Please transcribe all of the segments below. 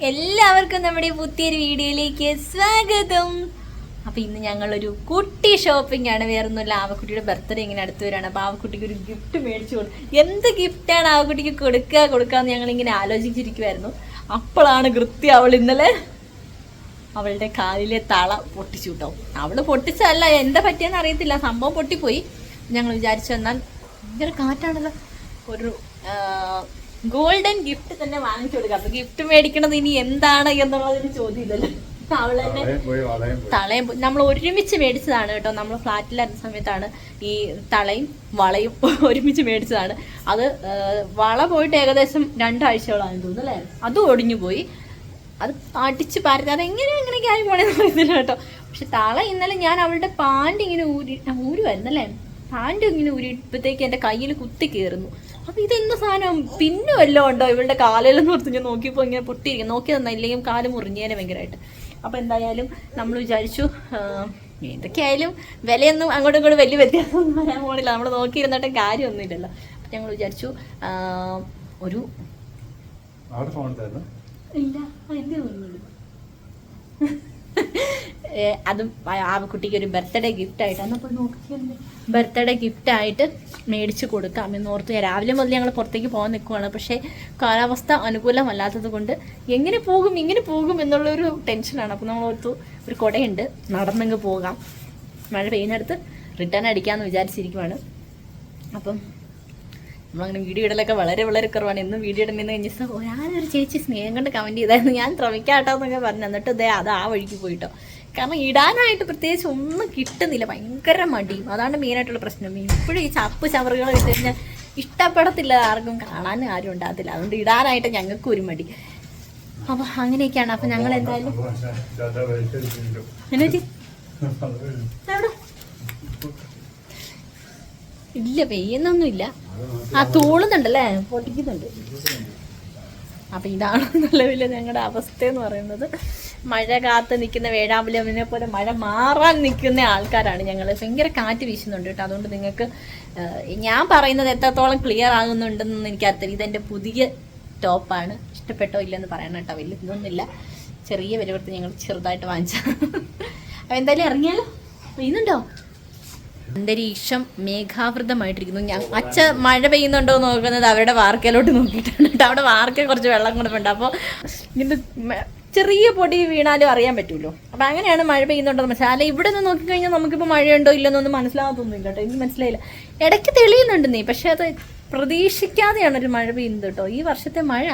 എല്ലാവർക്കും നമ്മുടെ പുതിയൊരു വീഡിയോയിലേക്ക് സ്വാഗതം. അപ്പൊ ഇന്ന് ഞങ്ങളൊരു കുട്ടി ഷോപ്പിംഗ് ആണ്. വേറെ ഒന്നുമില്ല ആവക്കുട്ടിയുടെ ബർത്ത്ഡേ ഇങ്ങനെ അടുത്ത് വരാണ് അപ്പൊ ആവക്കുട്ടിക്ക് ഒരു ഗിഫ്റ്റ് മേടിച്ചു കൊടുക്കും എന്ത് ഗിഫ്റ്റാണ് ആവക്കുട്ടിക്ക് കൊടുക്കുക ഞങ്ങൾ ഇങ്ങനെ ആലോചിച്ചിരിക്കുമായിരുന്നു അപ്പോഴാണ് കൃത്യം അവൾ ഇന്നലെ അവളുടെ കാലിലെ തള പൊട്ടിച്ചു കേട്ടോ. അവൾ പൊട്ടിച്ചല്ല എന്താ പറ്റിയെന്ന് അറിയത്തില്ല. സംഭവം പൊട്ടിപ്പോയി. ഞങ്ങൾ വിചാരിച്ചു എന്നാൽ ഭയങ്കര കാറ്റാണല്ലോ. ഒരു ഗോൾഡൻ ഗിഫ്റ്റ് തന്നെ വാങ്ങിച്ചു കൊടുക്കാം. അപ്പൊ ഗിഫ്റ്റ് മേടിക്കണത് ഇനി എന്താണ് എന്നുള്ളതിന് ചോദ്യം അവൾ തന്നെ തളയും നമ്മൾ ഒരുമിച്ച് മേടിച്ചതാണ് കേട്ടോ. നമ്മൾ ഫ്ലാറ്റിലായിരുന്ന സമയത്താണ് ഈ തളയും വളയും ഒരുമിച്ച് മേടിച്ചതാണ്. അത് വള പോയിട്ട് ഏകദേശം രണ്ടാഴ്ചയോളാണെന്ന് തോന്നുന്നു അല്ലേ? അതും ഒടിഞ്ഞു പോയി. അത് അടിച്ച് പരത്തി. അത് എങ്ങനെ എങ്ങനെയൊക്കെ ആയി പോണെന്ന് അറിയത്തില്ല കേട്ടോ. പക്ഷെ തള ഇന്നലെ ഞാൻ അവളുടെ പാന്റ് ഇങ്ങനെ ഊരി ഊരുമായിരുന്നല്ലേ പാന്റ് ഇങ്ങനെ ഊരിയപ്പോഴത്തേക്ക് എന്റെ കയ്യിൽ കുത്തി കയറുന്നു. അപ്പൊ ഇതെന്ത് സാധനം? പിന്നെ വല്ലതും ഉണ്ടോ? ഇവളുടെ കാലിലെന്ന് ഓർത്ത് ഞാൻ നോക്കിയപ്പോൾ ഇങ്ങനെ പൊട്ടിയിരിക്കും നോക്കി തന്നെ ഇല്ലെങ്കിൽ കാൽ മുറിഞ്ഞേനെ ഭയങ്കരമായിട്ട് അപ്പോൾ എന്തായാലും നമ്മൾ വിചാരിച്ചു എന്തൊക്കെയായാലും വിലയൊന്നും അങ്ങോട്ടും ഇങ്ങോട്ടും വലിയ വ്യത്യാസമൊന്നും വരാൻ പോണില്ല. നമ്മൾ നോക്കിയിരുന്നിട്ട് കാര്യമൊന്നുമില്ലല്ലോ. അപ്പം ഞങ്ങൾ വിചാരിച്ചു ഒരു ഇല്ല അതും ആ- കുട്ടിക്ക് ഒരു ബർത്ത്ഡേ ഗിഫ്റ്റ് ആയിട്ട്. അന്നപ്പോൾ നോക്കിയുണ്ട് ബർത്ത്ഡേ ഗിഫ്റ്റ് ആയിട്ട് മേടിച്ച് കൊടുക്കാം എന്ന് ഓർത്ത് രാവിലെ മുതൽ ഞങ്ങൾ പുറത്തേക്ക് പോകാൻ നിൽക്കുവാണ്. പക്ഷേ കാലാവസ്ഥ അനുകൂലമല്ലാത്തത് കൊണ്ട് എങ്ങനെ പോകും ഇങ്ങനെ പോകും എന്നുള്ളൊരു ടെൻഷനാണ് അപ്പോൾ നമ്മൾ ഓർത്തു ഒരു കുടയുണ്ട് നടന്നങ്ങ് പോകാം. മഴ പെയ്യുന്നിടത്ത് റിട്ടേൺ അടിക്കാമെന്ന് വിചാരിച്ചിരിക്കുവാണ്. അപ്പം നമ്മളങ്ങനെ വീഡിയോ ഇടലൊക്കെ വളരെ വളരെ കുറവാണ്. എന്നും വീഡിയോ ഇടുന്നതെന്ന് കഴിഞ്ഞ ഒരാളൊരു ചേച്ചി സ്നേഹം കൊണ്ട് കമന്റ് ചെയ്തായിരുന്നു. ഞാൻ ശ്രമിക്കാട്ടോ എന്നൊക്കെ പറഞ്ഞു. എന്നിട്ട് ഇതേ അത് ആ വഴിക്ക് പോയിട്ടോ. കാരണം ഇടാനായിട്ട് പ്രത്യേകിച്ച് ഒന്നും കിട്ടുന്നില്ല. ഭയങ്കര മടിയും അതാണ് മെയിനായിട്ടുള്ള പ്രശ്നം. ഇപ്പോഴും ഈ ചപ്പ് ചവറുകൾ ഇട്ട് കഴിഞ്ഞാൽ ഇഷ്ടപ്പെടത്തില്ല ആർക്കും. കാണാൻ ആരും ഉണ്ടാകത്തില്ല. അതുകൊണ്ട് ഇടാനായിട്ട് ഞങ്ങൾക്കും ഒരു മടി. അപ്പൊ അങ്ങനെയൊക്കെയാണ്. അപ്പൊ ഞങ്ങൾ എന്തായാലും ഇല്ല പെയ്യുന്നൊന്നുമില്ല. ആ തൂളുന്നുണ്ടല്ലേ? പൊട്ടിക്കുന്നുണ്ട് അപ്പൊ ഇതാണ് നിലവിലെ ഞങ്ങളുടെ അവസ്ഥ എന്ന് പറയുന്നത്. മഴ കാത്ത് നിൽക്കുന്ന വേഴാമ്പലമിനെ പോലെ മഴ മാറാൻ നിൽക്കുന്ന ആൾക്കാരാണ് ഞങ്ങൾ ഭയങ്കര കാറ്റ് വീശുന്നുണ്ട് കേട്ടോ. അതുകൊണ്ട് നിങ്ങൾക്ക് ഞാൻ പറയുന്നത് എത്രത്തോളം ക്ലിയർ ആകുന്നുണ്ടെന്നൊന്നും എനിക്കറിയില്ല ഇതെന്റെ പുതിയ ടോപ്പാണ്. ഇഷ്ടപ്പെട്ടോ ഇല്ലെന്ന് പറയണം കേട്ടോ. വലിയ ഇതൊന്നുമില്ല. ചെറിയ വില കൊടുത്ത് ഞങ്ങൾ ചെറുതായിട്ട് വാങ്ങിച്ച അപ്പം എന്തായാലും ഇറങ്ങിയാലോ? പെയ്യുന്നുണ്ടോ? അന്തരീക്ഷം മേഘാവൃതമായിട്ടിരിക്കുന്നു. ഞാൻ അച്ഛ മഴ പെയ്യുന്നുണ്ടോ നോക്കുന്നത് അവരുടെ വാർക്കയിലോട്ട് നോക്കിയിട്ടാണ് അവിടെ വാർക്ക കുറച്ച് വെള്ളം കൊടുപ്പുണ്ട് അപ്പോൾ ഇതിന്റെ ചെറിയ പൊടി വീണാലും അറിയാൻ പറ്റുമല്ലോ അപ്പം അങ്ങനെയാണ് മഴ പെയ്യുന്നുണ്ടെന്ന് മനസ്സിലായി. ഇവിടെ നിന്ന് നോക്കിക്കഴിഞ്ഞാൽ നമുക്കിപ്പോൾ മഴയുണ്ടോ ഇല്ലെന്നൊന്നും മനസ്സിലാകത്തൊന്നുമില്ല കേട്ടോ. എനിക്ക് മനസ്സിലായില്ല. ഇടയ്ക്ക് തെളിയുന്നുണ്ട് നീ പക്ഷേ അത് പ്രതീക്ഷിക്കാതെയാണ് ഒരു മഴ പെയ്യുന്നത് കേട്ടോ. ഈ വർഷത്തെ മഴ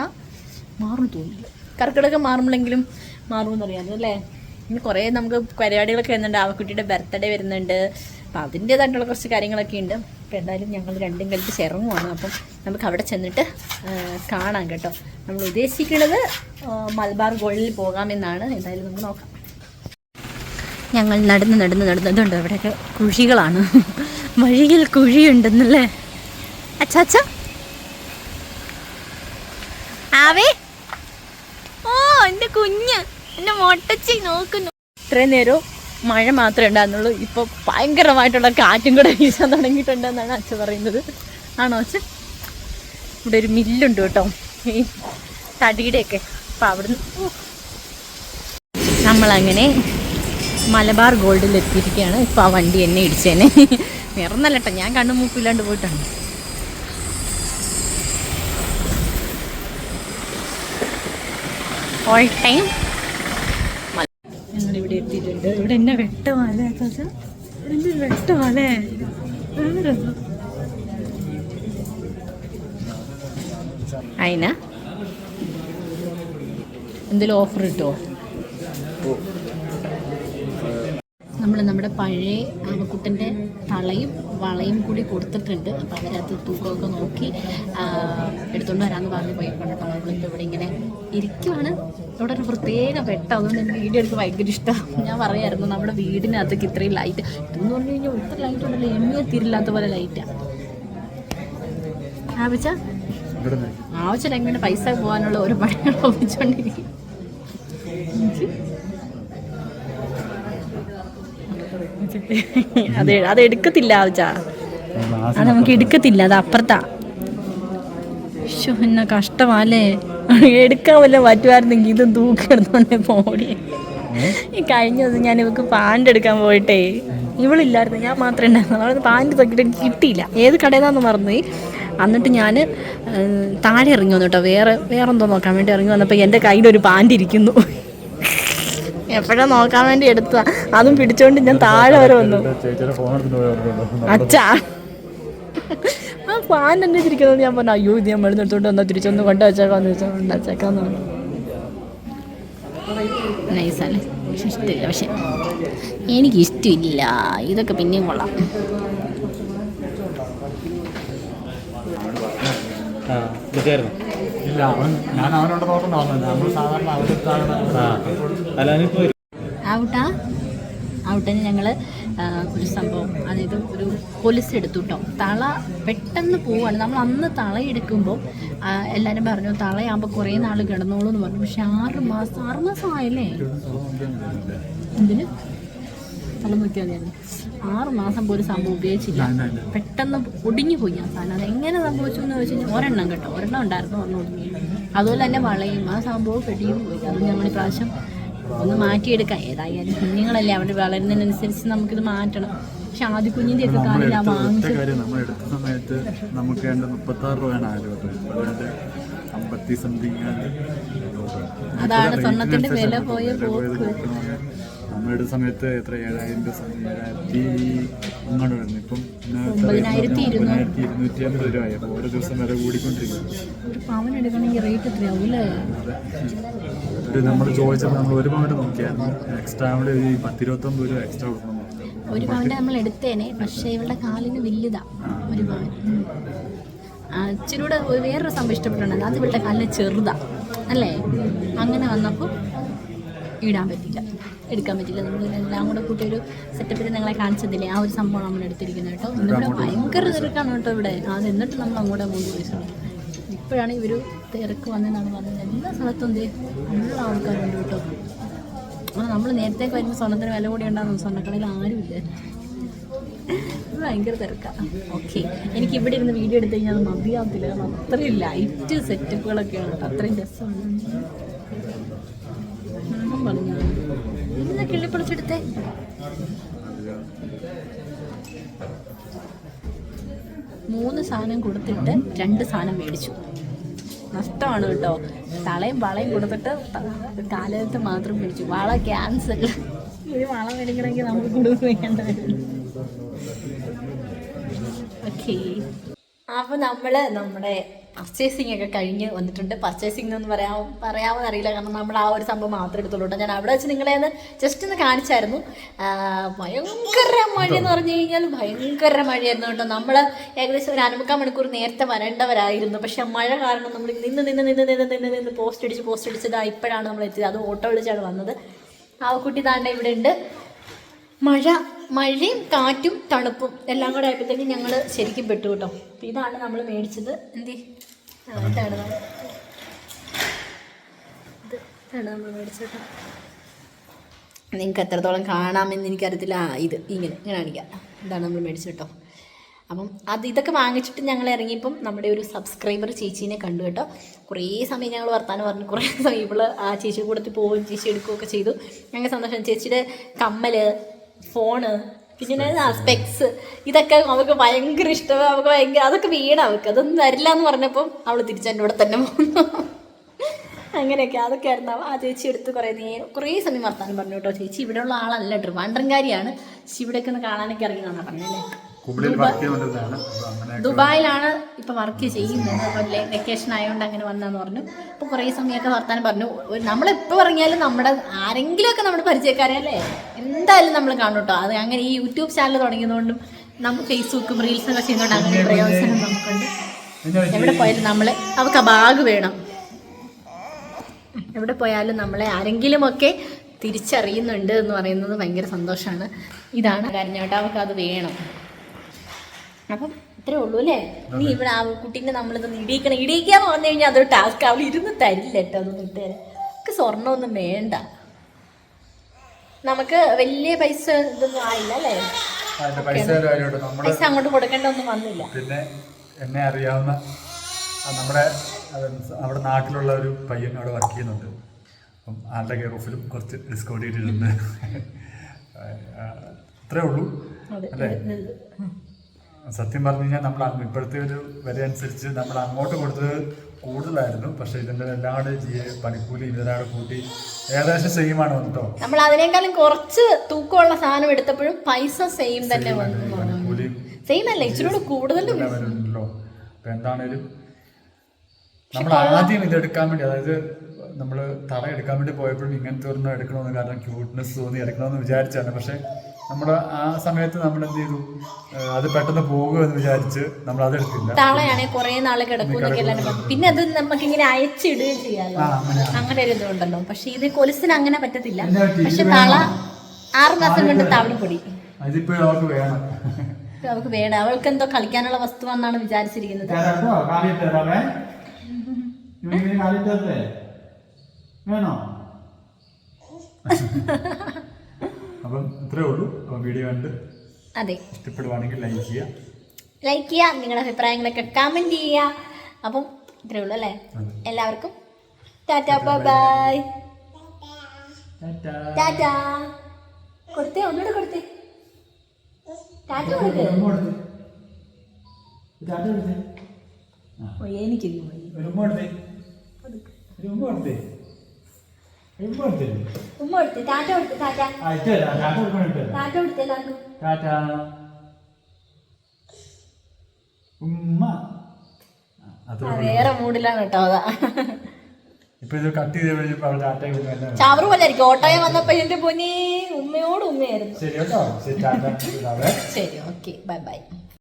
മാറും തോന്നില്ല കർക്കിടക മാറുമ്പോഴെങ്കിലും മാറുമെന്നറിയാമല്ലോ അല്ലേ? ഇനി കുറേ നമുക്ക് പരിപാടികളൊക്കെ വരുന്നുണ്ട്. ആവക്കുട്ടിയുടെ ബർത്ത്ഡേ വരുന്നുണ്ട്. അപ്പം അതിന്റേതായിട്ടുള്ള കുറച്ച് കാര്യങ്ങളൊക്കെ ഉണ്ട്. അപ്പം എന്തായാലും ഞങ്ങൾ രണ്ടും കളിച്ച് ഇറങ്ങുവാണ് അപ്പം നമുക്ക് അവിടെ ചെന്നിട്ട് കാണാം കേട്ടോ. നമ്മൾ ഉദ്ദേശിക്കുന്നത് മലബാർ ഗോൾഡിൽ പോകാമെന്നാണ്. എന്തായാലും നമുക്ക് നോക്കാം. ഞങ്ങൾ നടന്ന് നടന്ന് നടന്നതുണ്ട് അവിടെയൊക്കെ കുഴികളാണ്. വഴിയിൽ കുഴിയുണ്ടെന്നല്ലേ? അച്ഛാ ആവേ. ഓ എന്റെ കുഞ്ഞ്. എന്റെ മൊട്ടച്ചി നോക്കുന്നു. ഇത്രയും നേരം മഴ മാത്രമേ ഉണ്ടായിരുന്നുള്ളൂ. ഇപ്പോൾ ഭയങ്കരമായിട്ടുള്ള കാറ്റും കൂടെ വീശാൻ തുടങ്ങിയിട്ടുണ്ടെന്നാണ് അച്ഛൻ പറയുന്നത്. ആണോ അച്ഛൻ? ഇവിടെ ഒരു മില്ലുണ്ട് കേട്ടോ. ഈ തടിയുടെയൊക്കെ. അപ്പം അവിടുന്ന്. നമ്മളങ്ങനെ മലബാർ ഗോൾഡിൽ എത്തിയിരിക്കുകയാണ്. ഇപ്പോൾ ആ വണ്ടി എന്നെ ഇടിച്ചേനെ. നിറന്നല്ലട്ടോ. ഞാൻ കണ്ണു മൂക്കില്ലാണ്ട് പോയിട്ടാണ്. ഓൾ ടൈം ഇവിടെ എത്തിയിട്ടുണ്ട് ഇവിടെ എന്നെ വെട്ടമാലേ ഇവിടെ എന്നെ വെട്ടമാലേ അയിന? എന്തെങ്കിലും ഓഫർ കിട്ടുമോ നമ്മൾ നമ്മുടെ പഴയ ആമക്കുട്ടന്റെ തളയും വളയും കൂടി കൊടുത്തിട്ടുണ്ട്. അപ്പോൾ അവരത് തൂക്കമൊക്കെ നോക്കി എടുത്തുകൊണ്ട് വരാമെന്ന് പറഞ്ഞ് പോയിക്കൊണ്ട് കേട്ടോ നമ്മളിപ്പോൾ ഇവിടെ ഇങ്ങനെ ഇരിക്കുവാണ്. ഇവിടെ ഒരു പ്രത്യേക വെട്ടം. അതുകൊണ്ട് എനിക്ക് വീഡിയോ എടുക്കാൻ ഭയങ്കര ഇഷ്ടമാണ് ഞാൻ പറയായിരുന്നു നമ്മുടെ വീടിനകത്തേക്ക് ഇത്രയും ലൈറ്റ് ഇതെന്ന് പറഞ്ഞു കഴിഞ്ഞാൽ ഒത്തിരി ലൈറ്റ് ഉണ്ടല്ലോ. എമ്മിയെ തീരില്ലാത്ത പോലെ ലൈറ്റാണ് ആവശ്യ ആവശ്യം എങ്ങനെ പൈസ പോകാനുള്ള ഒരു പണികൾ ഒപ്പിച്ചുകൊണ്ടിരിക്കും അത് അത് എടുക്കത്തില്ല ആവശ്യ അത് നമുക്ക് എടുക്കത്തില്ല. അത് അപ്പുറത്താ. ശോ, എന്ന കഷ്ടമാല്ലേ? എടുക്കാൻ വല്ല പറ്റുമായിരുന്നെങ്കിൽ ഇത് തൂക്കി എടുത്തോണ്ടേ പോടി. ഈ കഴിഞ്ഞ ദിവസം ഞാൻ ഇവക്ക് പാന്റ് എടുക്കാൻ പോയിട്ടേ ഇവളില്ലായിരുന്നു ഞാൻ മാത്രമേ ഉണ്ടായിരുന്നു അവളത് പാന്റ് തൊക്കിട്ട് എനിക്ക് കിട്ടിയില്ല. ഏത് കടയിലാന്ന് മറന്നു മറന്നുപോയി. എന്നിട്ട് ഞാൻ താഴെ ഇറങ്ങി വന്നു കേട്ടോ. വേറെ വേറെ എന്തോ നോക്കാൻ വേണ്ടി ഇറങ്ങി വന്നപ്പോൾ എന്റെ കയ്യിലൊരു പാന്റ് ഇരിക്കുന്നു. എപ്പോഴാ നോക്കാൻ വേണ്ടി എടുത്തതാ? അതും പിടിച്ചോണ്ട് ഞാൻ താഴെ വരെ വന്നു. അച്ഛാ. ആ പാൻ തിരിക്കുന്നത് ഞാൻ പറഞ്ഞു അയ്യോ ഇത് ഞാൻ വെള്ളം എടുത്തോണ്ട് വന്നാൽ തിരിച്ചൊന്ന് കൊണ്ട വെച്ചേക്കാന്ന് വെച്ചാൽ കൊണ്ട വെച്ചേക്കാന്ന് പറഞ്ഞു. ഇഷ്ടമില്ല പക്ഷെ എനിക്ക് ഇഷ്ടമില്ല ഇതൊക്കെ പിന്നെയും കൊള്ളാം. ഔട്ടാ ഔട്ടിന് ഞങ്ങൾ ഒരു സംഭവം അതായത് ഒരു പോലീസ് എടുത്തു കേട്ടോ തള പെട്ടെന്ന് പോവാണ്. നമ്മൾ അന്ന് തള എടുക്കുമ്പോൾ എല്ലാവരും പറഞ്ഞു തളയാകുമ്പോൾ കുറേ നാൾ കിടന്നോളൂ എന്ന് പറഞ്ഞു. പക്ഷെ ആറ് മാസം ആറ് മാസം ആയല്ലേ? എന്തിന്? തല നോക്കിയാൽ മതിയായിരുന്നു. ആറ് മാസം പോലും സംഭവം ഉപയോഗിച്ചില്ല. പെട്ടെന്ന് ഒടിഞ്ഞു പോയി ആ സാധനം അത് എങ്ങനെ സംഭവിച്ചു എന്ന് കഴിഞ്ഞാൽ ഒരെണ്ണം കേട്ടോ. ഒരെണ്ണം ഉണ്ടായിരുന്നു ഒരെണ്ണം ഒടിഞ്ഞു അതുപോലെ തന്നെ വളയും. ആ സംഭവം പെടിയും പോയി. അത് ഞങ്ങൾ ഇപ്രാവശ്യം ഒന്ന് മാറ്റിയെടുക്കാം. ഏതായാലും കുഞ്ഞുങ്ങളല്ലേ അവിടെ വളരുന്നതിനനുസരിച്ച് നമുക്കിത് മാറ്റണം. പക്ഷെ ആദ്യ കുഞ്ഞിന്റെ ഒക്കെ വാങ്ങിച്ച കാര്യം നമ്മൾ എടുത്ത സമയത്ത് നമുക്ക് രൂപയാണ് അമ്പത്തി സംതിങ് അതാണ് സ്വർണത്തിന്റെ വില പോയ പോക്ക്. നമ്മുടെ സമയത്ത് എത്ര? ഏഴായിരം രൂപ ഏഴായിരത്തി അങ്ങോട്ട് വരുന്നു ഇപ്പം ഒമ്പതിനായിരത്തി ഇരുന്നൂറ്റി അമ്പത് രൂപയായി. അപ്പോൾ ഓരോ ദിവസം വില കൂടിക്കൊണ്ടിരിക്കുന്നു. ഒരു നമ്മൾ ചോദിച്ചപ്പോൾ നമ്മൾ ഒരു പൗണ്ട് നോക്കിയായിരുന്നു. എക്സ്ട്രാ കൂടെ ഒരു പത്തിരുപത്തൊമ്പത് രൂപ എക്സ്ട്രാ കൊടുക്കണം ഒരു പൗണ്ട് നമ്മൾ എടുത്തേനെ പക്ഷേ ഇവളുടെ കാലിന് വലുതാ. ഒരു പൗണ്ട് ഇച്ചിരൂടെ വേറൊരു സംഭവം ഇഷ്ടപ്പെട്ടിട്ടുണ്ട്. അത് ഇവളുടെ കാലിന് ചെറുതാ. അല്ലേ? അങ്ങനെ വന്നപ്പോൾ ഇടാൻ പറ്റില്ല എടുക്കാൻ പറ്റില്ല. നമ്മൾ എല്ലാം കൂടെ കൂട്ടി ഒരു സെറ്റപ്പിൽ നിങ്ങളെ കാണിച്ചതില്ലേ? ആ ഒരു സംഭവം നമ്മൾ എടുത്തിരിക്കുന്നത് കേട്ടോ. ഇന്നിവിടെ ഭയങ്കര തിരക്കാണ് കേട്ടോ ഇവിടെ. അത് എന്നിട്ട് നമ്മൾ അങ്ങോട്ട് അങ്ങോട്ട് ദിവസം ഇപ്പോഴാണ് ഇവർ തിരക്ക് വന്നതെന്നാണ് പറഞ്ഞത്. എല്ലാ സ്ഥലത്തും എന്തേ നല്ല ആൾക്കാരുണ്ട് കേട്ടോ. അപ്പോൾ നമ്മൾ നേരത്തെ വരുമ്പോൾ സ്വർണത്തിന് വില കൂടി ഉണ്ടാകും സ്വർണക്കടയിൽ ആരുമില്ല ഭയങ്കര തിരക്കാണ് ഓക്കെ. എനിക്ക് ഇവിടെ ഇരുന്ന് വീഡിയോ എടുത്തു കഴിഞ്ഞാൽ അത് മതിയാവത്തില്ല. അത്രയും ലൈറ്റ് സെറ്റപ്പുകളൊക്കെയാണ് അത്രയും രസമുണ്ട് കിള്ളിപ്പൊളിച്ചെടുത്തേ മൂന്ന് സാധനം കൊടുത്തിട്ട് രണ്ട് സാധനം മേടിച്ചു. നഷ്ടമാണ് കേട്ടോ. തളയും വളയും കൊടുത്തിട്ട് കാലത്ത് മാത്രം മേടിച്ചു. വള ക്യാൻസൽ. ഒരു വള മേടിക്കണമെങ്കിൽ നമ്മൾ കൊടുത്ത് വേണ്ട? ഓക്കെ. അപ്പോൾ നമ്മൾ നമ്മുടെ പർച്ചേസിംഗ് ഒക്കെ കഴിഞ്ഞ് വന്നിട്ടുണ്ട്. പർച്ചേസിംഗ് എന്ന് പറയാ പറയാമെന്ന് അറിയില്ല. കാരണം നമ്മൾ ആ ഒരു സംഭവം മാത്രമേ എടുത്തുള്ളൂ കേട്ടോ. ഞാൻ അവിടെ വെച്ച് നിങ്ങളെ ഒന്ന് ജസ്റ്റ് ഒന്ന് കാണിച്ചായിരുന്നു. ഭയങ്കര മഴ എന്ന് പറഞ്ഞു കഴിഞ്ഞാൽ ഭയങ്കര മഴയായിരുന്നു കേട്ടോ. നമ്മൾ ഏകദേശം ഒരു അരമുക്കാൽ മണിക്കൂർ നേരത്തെ വരേണ്ടവരായിരുന്നു. പക്ഷെ മഴ കാരണം നമ്മൾ നിന്ന് നിന്ന് നിന്ന് നിന്ന് നിന്ന് നിന്ന് പോസ്റ്റ് അടിച്ച് പോസ്റ്റ് അടിച്ചത് ഇപ്പോഴാണ് നമ്മൾ എത്തിയത്. അത് ഓട്ടോ വിളിച്ചാണ് വന്നത്. ആ കുട്ടി താണ്ട ഇവിടെ ഉണ്ട്. മഴ മഴയും കാറ്റും തണുപ്പും എല്ലാം കൂടെ ആയപ്പോഴത്തേക്കും ഞങ്ങൾ ശരിക്കും പെട്ടു കേട്ടോ. അപ്പം ഇതാണ് നമ്മൾ മേടിച്ചത്. എന്തി? ഇതാണ് നമ്മൾ ഇത് ഇതാണ് നമ്മൾ മേടിച്ചത് നിങ്ങൾക്ക് എത്രത്തോളം കാണാമെന്ന് എനിക്കറിയത്തില്ല. ഇത് ഇങ്ങനെ ഇങ്ങനെ കാണിക്കാം. ഇതാണ് നമ്മൾ മേടിച്ചത് കേട്ടോ. അപ്പം അത് ഇതൊക്കെ വാങ്ങിച്ചിട്ട് ഞങ്ങൾ ഇറങ്ങിയപ്പം നമ്മുടെ ഒരു സബ്സ്ക്രൈബർ ചേച്ചീനെ കണ്ടു കേട്ടോ. കുറേ സമയം ഞങ്ങൾ വർത്താനം പറഞ്ഞു. കുറേ സമയം ഇവൾ ആ ചേച്ചിയുടെ കൂടത്തിൽ പോവുകയും ചേച്ചി എടുക്കുകയൊക്കെ ചെയ്തു. ഞങ്ങൾ സന്തോഷം. ചേച്ചിയുടെ കമ്മൽ ഫോണ് പിന്നെ സ്പെക്സ് ഇതൊക്കെ അവൾക്ക് ഭയങ്കര ഇഷ്ടമാണ് അവൾക്ക് ഭയങ്കര അതൊക്കെ വീണ അവൾക്ക്. അതൊന്നും തരില്ല എന്ന് പറഞ്ഞപ്പം അവൾ തിരിച്ചെന്റെ കൂടെ തന്നെ പോന്നു അങ്ങനെയൊക്കെ അതൊക്കെ ആയിരുന്നു. ആ ചേച്ചി എടുത്ത് കുറേ നേരം കുറേ സമയം വർത്താനം പറഞ്ഞു കേട്ടോ ചേച്ചി. ഇവിടെയുള്ള ആളല്ല ട്രിവാൻഡ്രംകാരിയാണ് പക്ഷെ ഇവിടെയൊക്കെ ഒന്ന് കാണാനൊക്കെ ഇറങ്ങി എന്നാണ് പറഞ്ഞല്ലേ ദുബായിലാണ് ഇപ്പൊ വർക്ക് ചെയ്യുന്നത്. വെക്കേഷൻ ആയതുകൊണ്ട് അങ്ങനെ വന്നെന്ന് പറഞ്ഞു. അപ്പോൾ കുറേ സമയമൊക്കെ വർത്താനം പറഞ്ഞു. നമ്മളെപ്പോൾ പറഞ്ഞാലും നമ്മുടെ ആരെങ്കിലുമൊക്കെ നമ്മുടെ പരിചയക്കാരല്ലേ എന്തായാലും നമ്മൾ കാണും കേട്ടോ അത് അങ്ങനെ ഈ യൂട്യൂബ് ചാനൽ തുടങ്ങിയതുകൊണ്ടും നമ്മൾ ഫേസ്ബുക്കും റീൽസും റീൽസൊക്കെ ചെയ്യുന്നതുകൊണ്ട് അങ്ങനെ പ്രയോജനം നമുക്കുണ്ട്. എവിടെ പോയാലും നമ്മളെ അവർക്ക് ആ ബാഗ് വേണം. എവിടെ പോയാലും നമ്മളെ ആരെങ്കിലുമൊക്കെ തിരിച്ചറിയുന്നുണ്ട് എന്ന് പറയുന്നത് ഭയങ്കര സന്തോഷമാണ് ഇതാണ് കരഞ്ഞോട്ട് അവർക്ക് അത് വേണം. അപ്പം ഇത്രേ ഉള്ളൂ അല്ലേ? നീ ഇവിടെ ആ കുട്ടീനെ നമ്മളിത് ഇടിയിക്കണം ഇടിയിക്കാന്ന് പറഞ്ഞു കഴിഞ്ഞാൽ അതൊരു ടാസ്ക് അവൾ ഇരുന്ന് തരില്ല കേട്ടോ അതൊന്നും ഇട്ടുതരാൻ നമുക്ക് സ്വർണമൊന്നും വേണ്ട. നമുക്ക് വലിയ പൈസ ഇതൊന്നും ആയില്ല അല്ലേ? പൈസ അങ്ങോട്ട് കൊടുക്കേണ്ട ഒന്നും വന്നില്ല. പിന്നെ എന്നെ അറിയാവുന്ന നമ്മുടെ നമ്മുടെ അവിടെ നാട്ടിലുള്ള ഒരു പയ്യൻ അവിടെ വർക്ക് ചെയ്യുന്നുണ്ട്. അപ്പം ആളുടെ കെയർ ഓഫിലും കുറച്ച് ഡിസ്കൗണ്ട് ചെയ്തിട്ടുണ്ട് അത്രേ ഉള്ളൂ. അല്ലേ? സത്യം പറഞ്ഞു കഴിഞ്ഞാൽ നമ്മൾ ഇപ്പോഴത്തെ ഒരു വില അനുസരിച്ച് നമ്മൾ അങ്ങോട്ട് കൊടുത്തത് കൂടുതലായിരുന്നു. പക്ഷെ ഇതിന്റെ എല്ലാം കൂടെ ചെയ്യ- പണിക്കൂലി ഇതിനാട് കൂട്ടി ഏകദേശം സെയിം ആണ് കേട്ടോ നമ്മൾ അതിനേക്കാളും കുറച്ച് തൂക്കമുള്ള സാധനം എടുത്തപ്പോഴും പൈസ സെയിം തന്നെ സെയിം അല്ല? ഇച്ചിരി കൂടെ കൂടുതൽ വരുന്നുണ്ടല്ലോ അപ്പൊ എന്താണേലും നമ്മൾ ആദ്യം ഇതെടുക്കാൻ വേണ്ടി അതായത് നമ്മൾ തറ എടുക്കാൻ വേണ്ടി പോയപ്പോഴും ഇങ്ങനത്തെ ഒരെണ്ണം എടുക്കണമെന്ന് കാരണം ക്യൂട്ട്നെസ് തോന്നി എടുക്കണമെന്ന് വിചാരിച്ചാണ് പക്ഷെ നമ്മൾ ആ സമയത്ത് നമ്മൾ എന്ത് ചെയ്തു അത് പെട്ടെന്ന് പോകുമെന്ന് വിചാരിച്ച് നമ്മൾ അതെടുത്തില്ല എടുത്തില്ല കുറെ നാളെ കിടക്കും. പിന്നെ അത് നമുക്ക് ഇങ്ങനെ അയച്ചിടുകയും ചെയ്യാമല്ലോ അങ്ങനെ. ഒരു ഇതുണ്ടല്ലോ. പക്ഷെ ഇത് കൊലുസിന് അങ്ങനെ പറ്റത്തില്ല. പക്ഷെ താള ആറ് മാസം കൊണ്ട് താവടി പൊടി അതിപ്പോ അവൾക്ക് വേണം. അവൾക്ക് വേണം. അവൾക്ക് എന്തോ കളിക്കാനുള്ള വസ്തു എന്നാണ് വിചാരിച്ചിരിക്കുന്നത് വേണോ? അപ്പം ഇത്രേ ഉള്ളൂ. അപ്പം വീഡിയോ കണ്ട് അതെ. ഇഷ്ടപ്പെടുവാണെങ്കിൽ ലൈക്ക് ചെയ്യുക. ലൈക്ക് ചെയ്യുക നിങ്ങളുടെ അഭിപ്രായങ്ങളൊക്കെ കമന്റ് ചെയ്യുക. അപ്പം ഇത്രേ ഉള്ളൂ അല്ലേ? എല്ലാവർക്കും ടാറ്റാ ബൈ ടാറ്റാ. ടാറ്റാ. കൊടുത്തേ ഒന്നുകൂടെ കൊടുത്തേ. ടാറ്റ കൊടുത്തേ. ടാറ്റ കൊടുത്ത്. എനിക്ക് ഒരു കൊടുത്ത്. ഒരു കൊടുത്ത്. ഉമ്മ കൊടുത്ത്. ടാറ്റ കൊടുത്തേ ടാറ്റ. ആ, ഇട്ട് തരാം. ടാറ്റ കൊടുക്കണം, ഇട്ട് ടാറ്റ കൊടുത്തേ എല്ലാവർക്കും. ടാറ്റാ. ഉമ്മ. വേറെ മൂഡിലാണ് കേട്ടോ അതാ. ഇപ്പൊ ഇത് കട്ട് ചെയ്ത് കഴിഞ്ഞപ്പോൾ അവർ ടാറ്റ എല്ലാം ചവറ് പോലെ ആയിരിക്കും. ഓട്ടോയെ വന്നപ്പോ എന്റെ പൊന്നി ഉമ്മയോട് ഉമ്മയായിരുന്നു. ശരി കേട്ടോ. ശരി ടാറ്റ ശരി ഓക്കെ. Bye bye.